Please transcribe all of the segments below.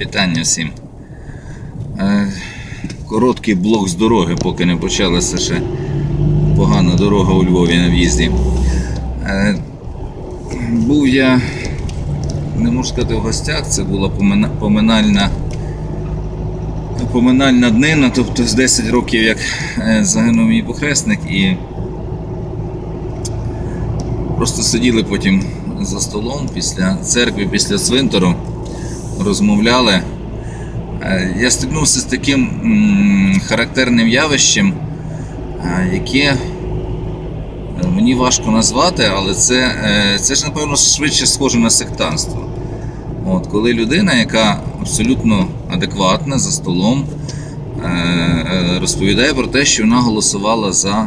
Вітання всім. Е, Короткий блок з дороги, поки не почалася ще погана дорога у Львові на в'їзді. Е, Був я, не можу сказати, в гостях, це була поминальна, поминальна днина, тобто з 10 років, як е, загинув мій похресник, і просто сиділи потім за столом після церкви, після цвинтару, розмовляли. Е, Я стикнувся з таким характерним явищем, е, яке е, мені важко назвати, але це, це ж, напевно, швидше схоже на сектантство. От, коли людина, яка абсолютно адекватна за столом, розповідає про те, що вона голосувала за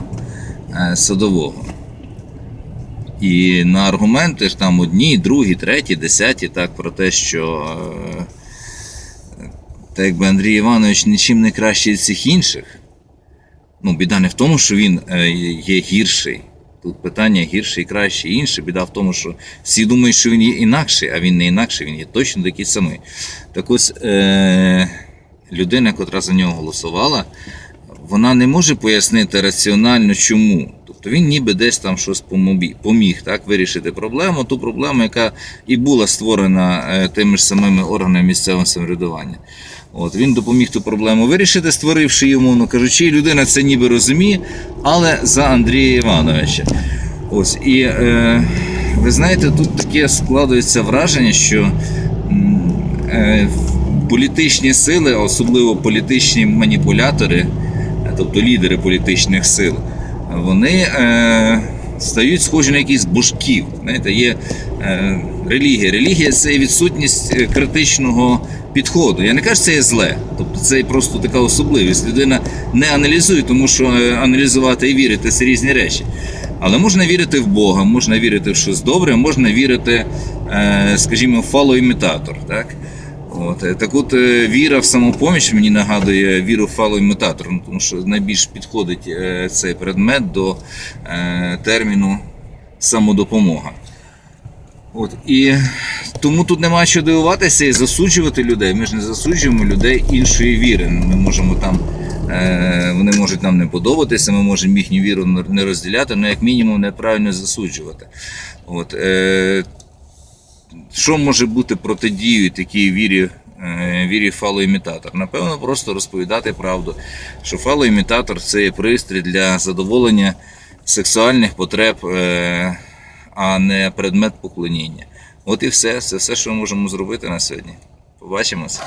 садового. І на аргументи ж там одні, другі, треті, десяті, так, про те, що е, та якби Андрій Іванович нічим не кращий всіх інших. Ну, біда не в тому, що він е, є гірший. Тут питання гірший, кращий, інше. Біда в тому, що всі думають, що він є інакший, а він не інакший, він є точно такий самий. Так ось е- людина, котра за нього голосувала, вона не може пояснити раціонально чому. Тобто він ніби десь там щось поміг так, вирішити проблему, ту проблему, яка і була створена е, тими ж самими органами місцевого самоврядування. От, він допоміг ту проблему вирішити, створивши її, умовно кажучи, людина це ніби розуміє, але за Андрія Івановича. Ось, і е, ви знаєте, тут таке складується враження, що е, політичні сили, особливо політичні маніпулятори, е, тобто лідери політичних сил, вони е, стають схожі на якісь божків. Знаєте, є е, релігія. Релігія це відсутність е, критичного підходу. Я не кажу, це є зле. Тобто це просто така особливість. Людина не аналізує, тому що е, аналізувати і вірити це різні речі. Але можна вірити в Бога, можна вірити в щось добре, можна вірити, е, скажімо, в фалоімітатор. Так? От, е, так от е, віра в самопоміч мені нагадує віру в фалоімітатор, ну, тому що найбільш підходить е, цей предмет до терміну самодопомога. От, і тому тут немає що дивуватися і засуджувати людей. Ми ж не засуджуємо людей іншої віри. Ми можемо там, вони можуть нам не подобатися, ми можемо їхню віру не розділяти, але як мінімум неправильно засуджувати. От, що може бути протидією такій вірі, е, вірі фалоімітатор? Напевно, просто розповідати правду, що фалоімітатор це є пристрій для задоволення сексуальних потреб, е, а не предмет поклоніння. От і все. Це все, що ми можемо зробити на сьогодні. Побачимося.